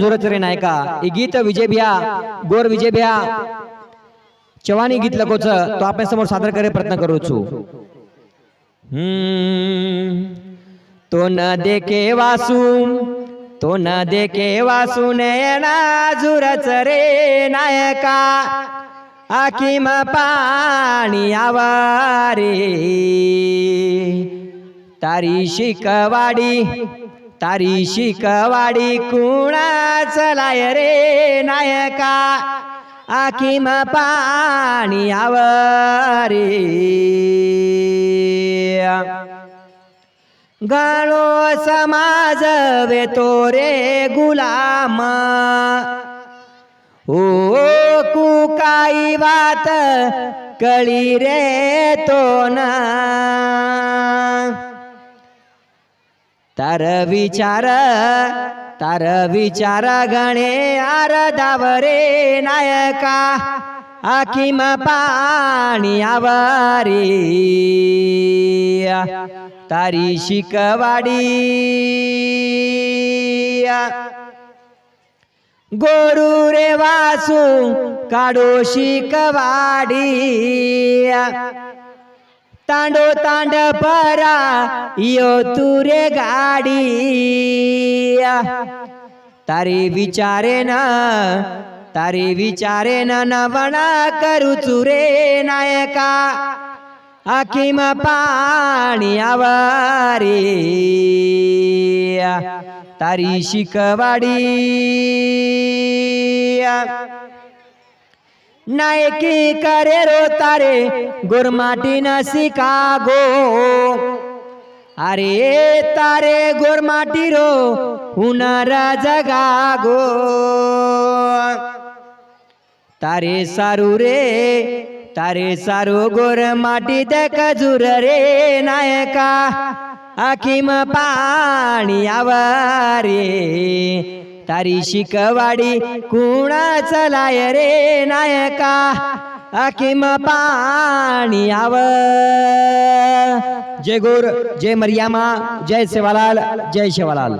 जोरच नायका. गीत विजय भिया गोर विजय भिया. चव्हाणी गीत लगोच तो आपण समोर सादर करे प्रयत्न करू तो न देखे वासू तो न देखे वासू नयना झुरच रे नायका. आखीम पाणी आवारे तारी शिकवाडी तारी शिकवाडी कुणा चलाय रे नायका? आखीम पाणी आवरे. गाळो समाज वेतो रे गुलाम. ओ कुकाई वात कळी रे तो ना. तार विचार तार विचार गणे आर रे नायका आखिम पाणी आवारी. तारी शिकवाडी. गोरु रे वासू काढो शिकवाडी. तांडो तांड परा यो तुरे गाडी. तारे विचारे ना तारे विचारे ना नवणा करू चुरे नायका. आखीम पाणी आवारे. तारी शिकवाडी. नायकी करे रो तारे गुरमाटी न शिकागो। अरे तारे गुरमाटी रो हुनर जगागो। तारे सारू रे तारे सारू गोर माटी देख रे नायका अखिम पाणी आवारे तारी शिकवाडी कुणा लाय रे नायका? अकिम पाणी आव जय गोर जय मरियामा जय सेवालाल जय शेवालाल.